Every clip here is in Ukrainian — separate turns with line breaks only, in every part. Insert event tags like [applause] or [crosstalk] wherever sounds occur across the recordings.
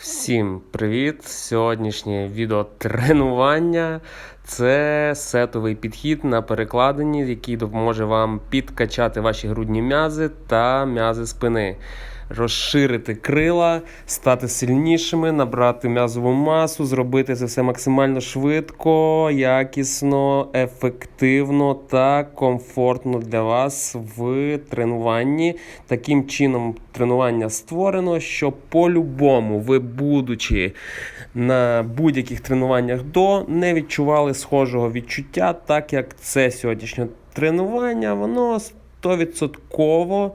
Всім привіт! Сьогоднішнє відеотренування це сетовий підхід на перекладині, який допоможе вам підкачати ваші грудні м'язи та м'язи спини, розширити крила, стати сильнішими, набрати м'язову масу, зробити це все максимально швидко, якісно, ефективно та комфортно для вас в тренуванні. Таким чином, тренування створено, що по-любому ви, будучи на будь-яких тренуваннях до, не відчували схожого відчуття, так як це сьогоднішнє тренування, воно 100%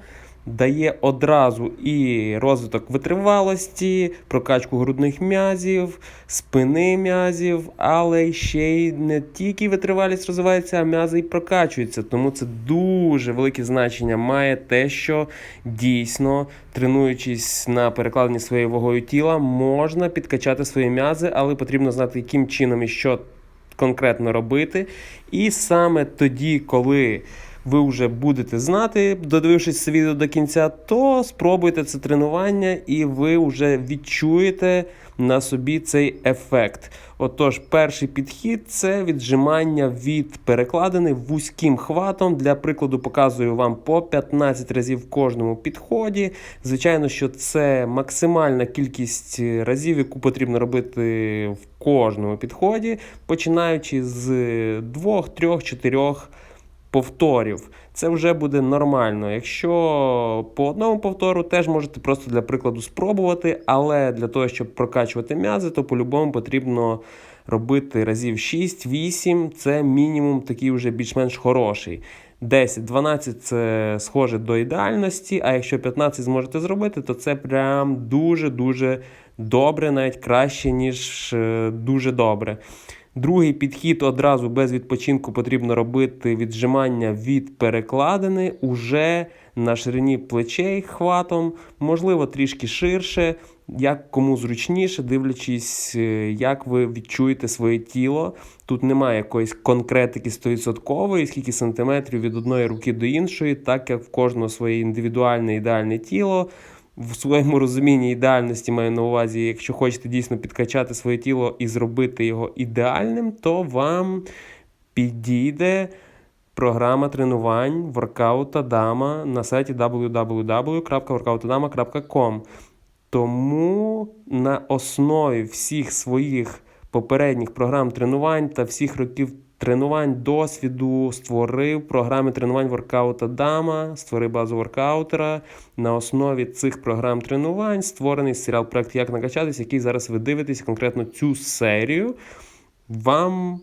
дає одразу і розвиток витривалості, прокачку грудних м'язів, спини м'язів, але ще й не тільки витривалість розвивається, а м'язи і прокачуються. Тому це дуже велике значення має те, що дійсно, тренуючись на перекладенні своєю вагою тіла, можна підкачати свої м'язи, але потрібно знати, яким чином і що конкретно робити. І саме тоді, коли ви вже будете знати, додивившись це відео до кінця, то спробуйте це тренування, і ви вже відчуєте на собі цей ефект. Отож, перший підхід це віджимання від перекладини вузьким хватом. Для прикладу, показую вам по 15 разів в кожному підході. Звичайно, що це максимальна кількість разів, яку потрібно робити в кожному підході, починаючи з 2, 3, 4 повторів. Це вже буде нормально. Якщо по одному повтору, теж можете просто для прикладу спробувати, але для того, щоб прокачувати м'язи, то по-любому потрібно робити разів 6-8, це мінімум такий вже більш-менш хороший. 10-12 це схоже до ідеальності, а якщо 15 зможете зробити, то це прям дуже-дуже добре, навіть краще, ніж е, дуже добре. Другий підхід одразу без відпочинку потрібно робити віджимання від перекладини уже на ширині плечей хватом, можливо, трішки ширше, як кому зручніше, дивлячись, е, як ви відчуєте своє тіло. Тут немає якоїсь конкретики 100%, скільки сантиметрів від одної руки до іншої, так як в кожного своє індивідуальне ідеальне тіло в своєму розумінні ідеальності маю на увазі, якщо хочете дійсно підкачати своє тіло і зробити його ідеальним, то вам підійде програма тренувань воркаута Дама на сайті www.workoutadama.com. Тому на основі всіх своїх попередніх програм тренувань та всіх років тренувань, досвіду, створив програми тренувань воркаута Дама, створив базу воркаутера. На основі цих програм тренувань створений серіал проект Як накачатись, який зараз ви дивитесь конкретно цю серію. Вам,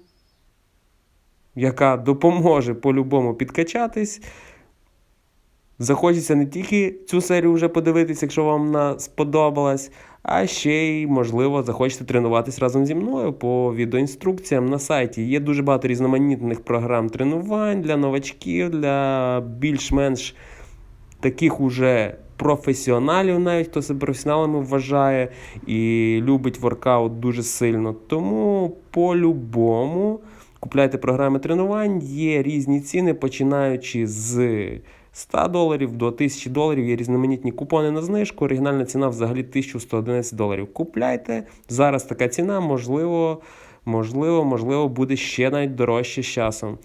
яка допоможе по-любому підкачатись. Захочеться не тільки цю серію вже подивитись, якщо вам вона сподобалась, а ще й, можливо, захочете тренуватись разом зі мною по відеоінструкціям на сайті. Є дуже багато різноманітних програм тренувань для новачків, для більш-менш таких уже професіоналів, навіть хто себе професіоналами вважає і любить воркаут дуже сильно. Тому по-любому купляйте програми тренувань, є різні ціни, починаючи з. 100 доларів до 1000 доларів є різноманітні купони на знижку. Оригінальна ціна взагалі 1111 доларів. Купляйте. Зараз така ціна, можливо, можливо, можливо, буде ще навіть дорожче з часом.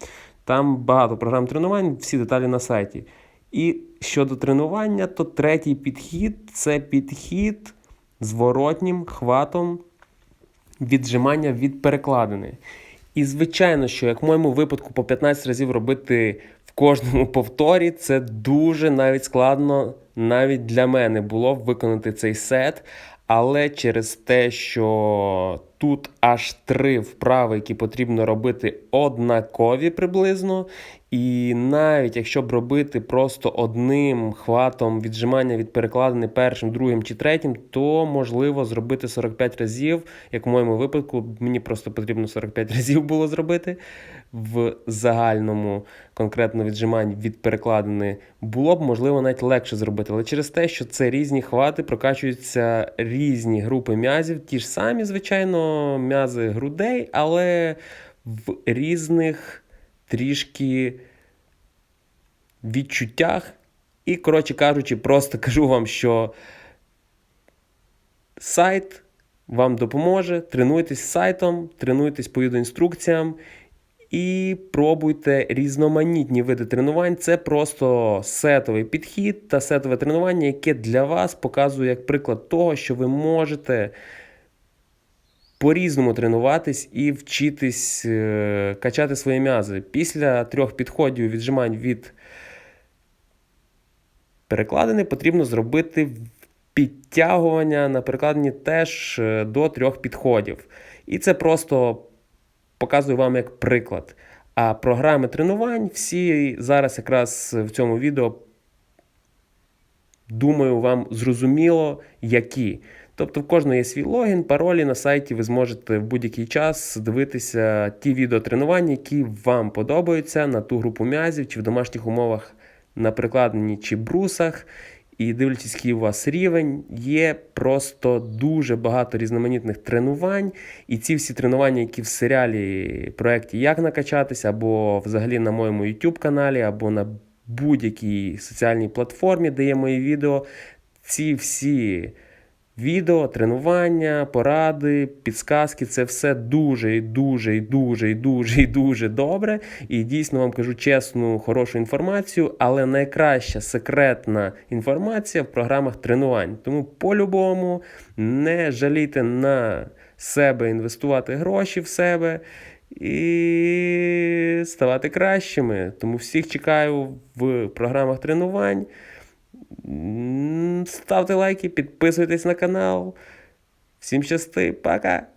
Там багато програм тренувань, всі деталі на сайті. І щодо тренування, то третій підхід це підхід зворотнім хватом віджимання від перекладини. І, звичайно, що як в моєму випадку по 15 разів робити кожному повторі це дуже навіть складно навіть для мене було виконати цей сет. Але через те, що тут аж три вправи, які потрібно робити однакові приблизно, і навіть якщо б робити просто одним хватом віджимання від перекладини першим, другим чи третім, то можливо зробити 45 разів. Як в моєму випадку, мені просто потрібно 45 разів було зробити в загальному конкретно віджимань від перекладини, було б можливо навіть легше зробити. Але через те, що це різні хвати, прокачуються різні групи м'язів, ті ж самі, звичайно, м'язи грудей, але в різних трішки відчуттях. І, коротше кажучи, просто [laughs] кажу вам, що сайт вам допоможе. Тренуйтесь з сайтом, тренуйтесь по відеоінструкціям і пробуйте різноманітні види тренувань. Це просто сетовий підхід та сетове тренування, яке для вас показує як приклад того, що ви можете по-різному тренуватись і вчитись е, качати свої м'язи. Після трьох підходів віджимань від перекладини потрібно зробити підтягування на перекладині теж е, до трьох підходів. І це просто показую вам як приклад. А програми тренувань всі зараз якраз в цьому відео, думаю, вам зрозуміло, які. Тобто в кожного є свій логін, паролі на сайті ви зможете в будь-який час дивитися ті відеотренування, які вам подобаються на ту групу м'язів чи в домашніх умовах на перекладині чи брусах. І дивлячись, який у вас рівень, є просто дуже багато різноманітних тренувань. І ці всі тренування, які в серіалі проєкті Як накачатися, або взагалі на моєму YouTube каналі, або на будь-якій соціальній платформі, де є мої відео, ці всі відео, тренування, поради, підсказки це все дуже і дуже і дуже і дуже і дуже добре. І дійсно вам кажу чесну, хорошу інформацію, але найкраща секретна інформація в програмах тренувань. Тому по-любому не жалійте на себе інвестувати гроші в себе. І ставати кращими. Тому всіх чекаю в програмах тренувань. Ставте лайки, підписуйтесь на канал. Всім щасти, пока!